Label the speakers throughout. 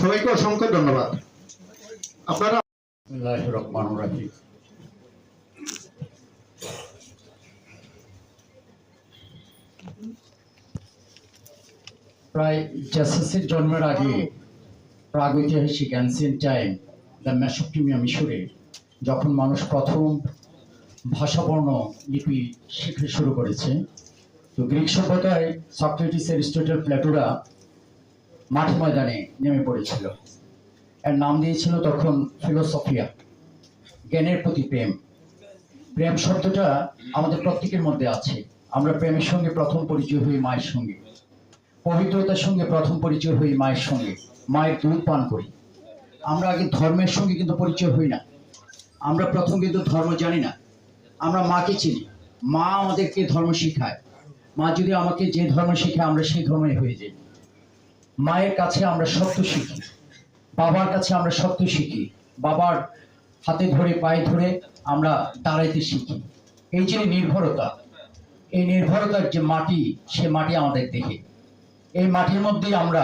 Speaker 1: সবাইকে অসংখ্য ধন্যবাদ। আপনারা
Speaker 2: প্রায় জাসাসের জন্মের আগে প্রাগৈতিহাসিক অ্যানসিয়েন্ট টাইম দ্য মিশরে যখন মানুষ প্রথম ভাষাবর্ণ লিপি শিখতে শুরু করেছে তো গ্রিক সভ্যতায় সক্রেটিস অ্যারিস্টটল প্লেটোরা মাঠ ময়দানে নেমে পড়েছিল। এর নাম দিয়েছিল তখন ফিলোসফিয়া, জ্ঞানের প্রতি প্রেম। প্রেম শব্দটা আমাদের প্রত্যেকের মধ্যে আছে। আমরা প্রেমের সঙ্গে প্রথম পরিচয় হই মায়ের সঙ্গে। পবিত্রতার সঙ্গে প্রথম পরিচয় হই মায়ের সঙ্গে। মায়ের দুধ পান করি। আমরা আগে ধর্মের সঙ্গে কিন্তু পরিচয় হই না। আমরা প্রথম কিন্তু ধর্ম জানি না। আমরা মাকে চিনি। মা আমাদেরকে ধর্ম শিখায়। মা, যদি আমাকে যে ধর্ম শিখে আমরা সেই ধর্মে হয়ে যাই। মায়ের কাছে আমরা সত্য শিখি। বাবার কাছে আমরা সত্য শিখি। বাবার হাতে ধরে, পায়ে ধরে আমরা দাঁড়াইতে শিখি। এই যে নির্ভরতা, এই নির্ভরতার যে মাটি, সে মাটি আমাদের দেখে এই মাটির মধ্যেই আমরা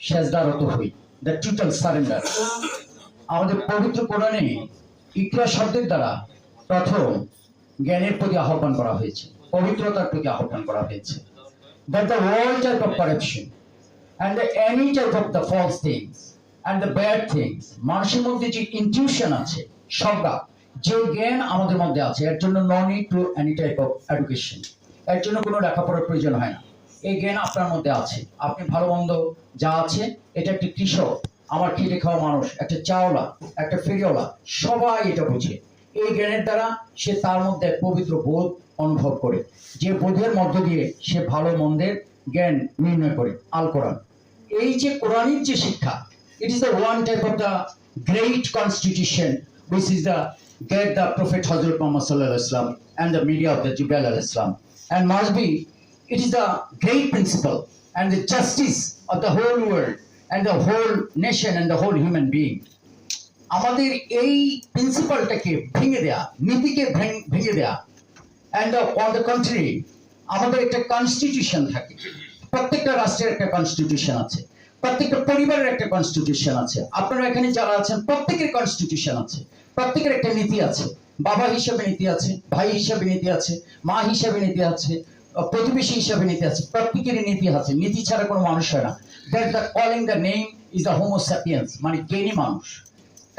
Speaker 2: সেজদারত হই। দ্য টোটাল সারেন্ডার আমাদের পবিত্র কোরআনে ইকরা শব্দের দ্বারা প্রথম জ্ঞানের প্রতি আহ্বান করা হয়েছে। পবিত্রতার প্রতি আহ্বান করা হয়েছে। That the world type of corruption and the any type of the false things and the bad things, মানুষের মধ্যে যে আছে যে জ্ঞান আমাদের মধ্যে আছে, এর জন্য এনি টাইপ অফ এডুকেশন এর জন্য কোনো লেখাপড়ার প্রয়োজন হয় না। এই জ্ঞান আপনার মধ্যে আছে। আপনি ভালো মন্দ যা আছে, এটা একটি কৃষক, আমার খেটে খাওয়া মানুষ, একটা চাওলা, একটা ফেরিওয়ালা, সবাই এটা বুঝে। এই জ্ঞানের দ্বারা সে তার মধ্যে পবিত্র বোধ অনুভব করে। যে বোধের মধ্য দিয়ে সে ভালো মন্দের জ্ঞান নির্ণয় করে। আল কোরআন। এই যে কোরআনিক যে শিক্ষা it is the one type of the great constitution which is the get the prophet হজরত মোহাম্মদ সাল্লাহ Islam and the media of the জিবাল Al Islam and must be it is the great principle and the justice of the whole world and the whole nation and the whole human being. আমাদের এই প্রিন্সিপালটাকে ভেঙে দেয়া, নীতিকে ভেঙে দেয়া and on the country আমাদের একটা constitution থাকে। প্রত্যেকটা রাষ্ট্রের একটা কনস্টিটিউশন আছে। প্রত্যেকটা পরিবারের একটা কনস্টিটিউশন আছে। আপনারা এখানে যারা আছেন, প্রত্যেকের কনস্টিটিউশন আছে। প্রত্যেকের একটা নীতি আছে। বাবা হিসাবে নীতি আছে, ভাই হিসাবে নীতি আছে, মা হিসাবে নীতি আছে প্রতিবেশী হিসাবে নীতি আছে। প্রত্যেকেরই নীতি আছে। নীতি ছাড়া কোনো মানুষ হয় না। That the calling the name is the homo sapiens মানে জ্ঞানী মানুষ।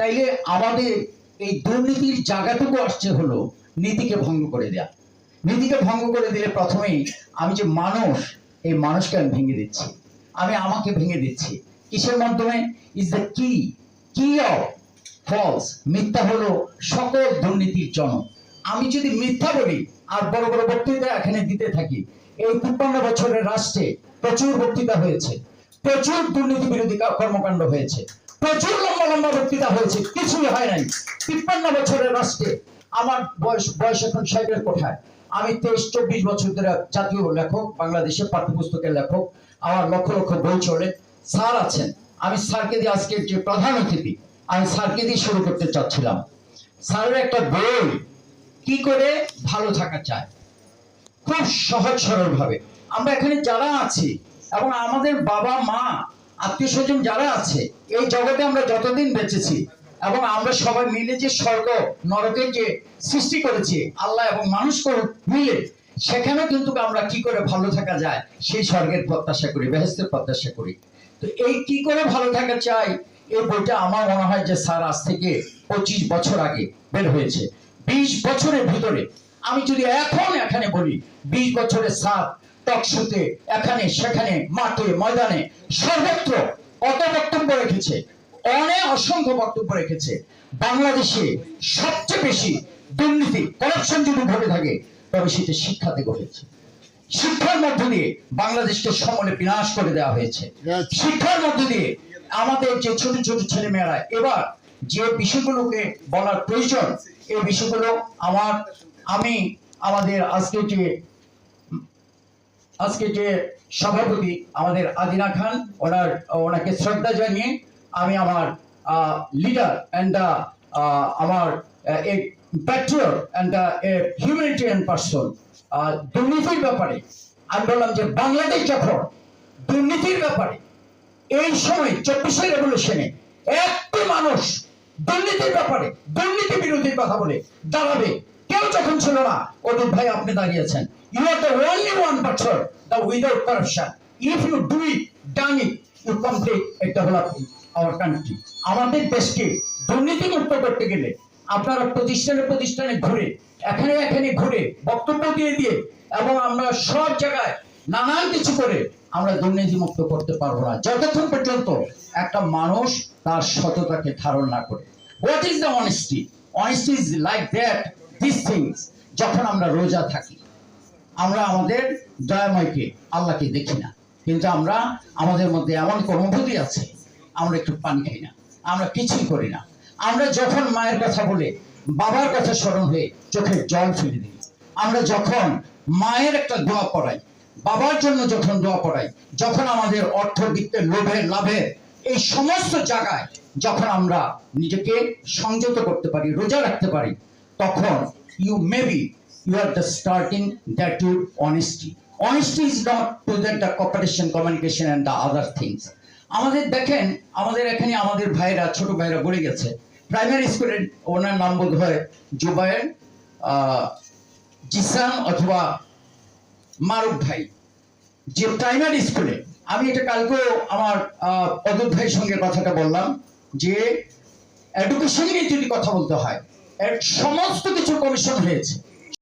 Speaker 2: তাইলে আমাদের এই দুর্নীতির জায়গাটুকু আসছে হলো নীতিকে ভঙ্গ করে দেয়া। নীতিকে ভঙ্গ করে দিলে প্রথমেই আমি যে মানুষ, এই মানুষকে আমি ভেঙে দিচ্ছি। আমি আমাকে ভেঙে দিচ্ছি। কিসের মাধ্যমে? ইজ দ্য কি কি অফ ফলস মিথ্যা হলো সকল দুর্নীতির জনক। আমি যদি মিথ্যা বলি, আর বড় বড় বক্তৃতা এখানে দিতে থাকি, এই তিপ্পান্ন বছরের রাষ্ট্রে প্রচুর বক্তৃতা হয়েছে। প্রচুর দুর্নীতি বিরোধী কর্মকাণ্ড হয়েছে। প্রচুর লম্বা লম্বা বক্তৃতা হয়েছে, কিছুই হয় নাই। তিপ্পান্ন বছরের রাষ্ট্রে আমার বয়স বয়স এখন কোঠায়। আমি তেইশ, চব্বিশ বছর ধরে জাতীয় লেখক, বাংলাদেশের পাঠ্যপুস্তকের লেখক, আমার লক্ষ লক্ষ বই চলে। স্যার আছেন। আমি স্যারকে দিয়ে যে প্রধান অতিথি, আমি স্যারকে দিয়ে শুরু করতে চাচ্ছিলাম। স্যারের একটা বই, কি করে ভালো থাকা চায় খুব সহজ সরল ভাবে আমরা এখানে যারা আছি এবং আমাদের বাবা মা আত্মীয় স্বজন যারা আছে, এই জগতে আমরা যতদিন বেঁচেছি এবং আমরা সবাই মিলে যে স্বর্গ, নরকের যে সৃষ্টি করেছি, আল্লাহ এবং মানুষ মিলে সেখানে কিন্তু আমরা কি করে ভালো থাকা যায়, সেই স্বর্গের প্রত্যাশা করি, বেহেস্তের প্রত্যাশা করি। তো এই কি করে ভালো থাকা চাই? এই বইটা আমার মনে হয় যে স্যার আজ থেকে পঁচিশ বছর আগে বের হয়েছে। বিশ বছরের ভিতরে, আমি যদি এখন এখানে বলি, বিশ বছরের সাত টকশোতে এখানে সেখানে মাঠে ময়দানে সর্বত্র কত বক্তব্য রেখেছে? অনেক অসংখ্য বক্তব্য রেখেছে। বাংলাদেশে সবচেয়ে বেশি দুর্নীতি করাপশন যদি ঘটে থাকে তবে সেটা শিক্ষা থেকে হয়েছে শিক্ষার মধ্য দিয়ে বাংলাদেশকে সমলে বিনাশ করে দেওয়া হয়েছে। শিক্ষার মধ্য দিয়ে আমাদের যে ছোট ছোট ছেলে মেয়েরা এবার যে বিষয়গুলোকে বলার প্রয়োজন এই বিষয়গুলো আমার আমি আমাদের আজকে যে আজকে যে সভাপতি আমাদের আদিনা খান, ওনার, ওনাকে শ্রদ্ধা জানিয়ে আমি আমার লিডার অ্যান্ড আমার, a patriot and a humanitarian person দুর্নীতির ব্যাপারে, আমি বললাম যে বাংলাদেশ যখন দুর্নীতির ব্যাপারে, এই সময় চব্বিশে রেভলিউশনে একটি মানুষ দুর্নীতির ব্যাপারে, দুর্নীতি বিরোধীর কথা বলে, দাঁড়াবে। কেউ যখন ছিল না অদূর ভাই আপনি দাঁড়িয়েছেন। You are the only one person the without corruption if you do it done it you complete a developing our country আমাদের দেশকে দুর্নীতি মুক্ত করতে গেলে আপনারা প্রতিষ্ঠানে প্রতিষ্ঠানে ঘুরে, এখানে এখানে ঘুরে বক্তব্য দিয়ে দিয়ে এবং আমরা সব জায়গায় নানান কিছু করে আমরা দুর্নীতি মুক্ত করতে পারব না। যতক্ষণ পর্যন্ত একটা মানুষ তার সততাকে ধারণ না করে। What is the honesty honesty is like that যখন আমরা রোজা থাকি, আমরা আমাদের দয়াময়কে আল্লাহকে দেখি না। কিন্তু আমরা আমাদের মধ্যে এমন কর্মভূতি আছে, আমরা একটু পানি খাই না, আমরা কিছুই করি না। আমরা যখন মায়ের কথা বলে, বাবার কথা স্মরণ হয়ে চোখে জল ফেলে দিই, আমরা যখন মায়ের একটা দোয়া পড়াই, বাবার জন্য যখন দোয়া পড়াই, যখন আমাদের অর্থবিত্তের লোভে, লাভে, এই সমস্ত জায়গায় যখন আমরা নিজেকে সংযত করতে পারি, রোজা রাখতে পারি তখন you maybe you are the starting that your honesty. Honesty is not to that the cooperation, communication and the other things. আমাদের দেখেন আমাদের এখানে আমাদের ভাইরা ছোট ভাইরা বলে গেছে প্রাইমারি স্কুলের ওনার নাম বোধ হয় জুবায়ের জিসান অথবা মারুফ ভাই যে প্রাইমারি স্কুলে আমি এটা কালকেও আমার অদূত ভাইয়ের সঙ্গে কথাটা বললাম যে এডুকেশন নিয়ে যদি কথা বলতে হয় সমস্ত কিছু কমিশন হয়েছে।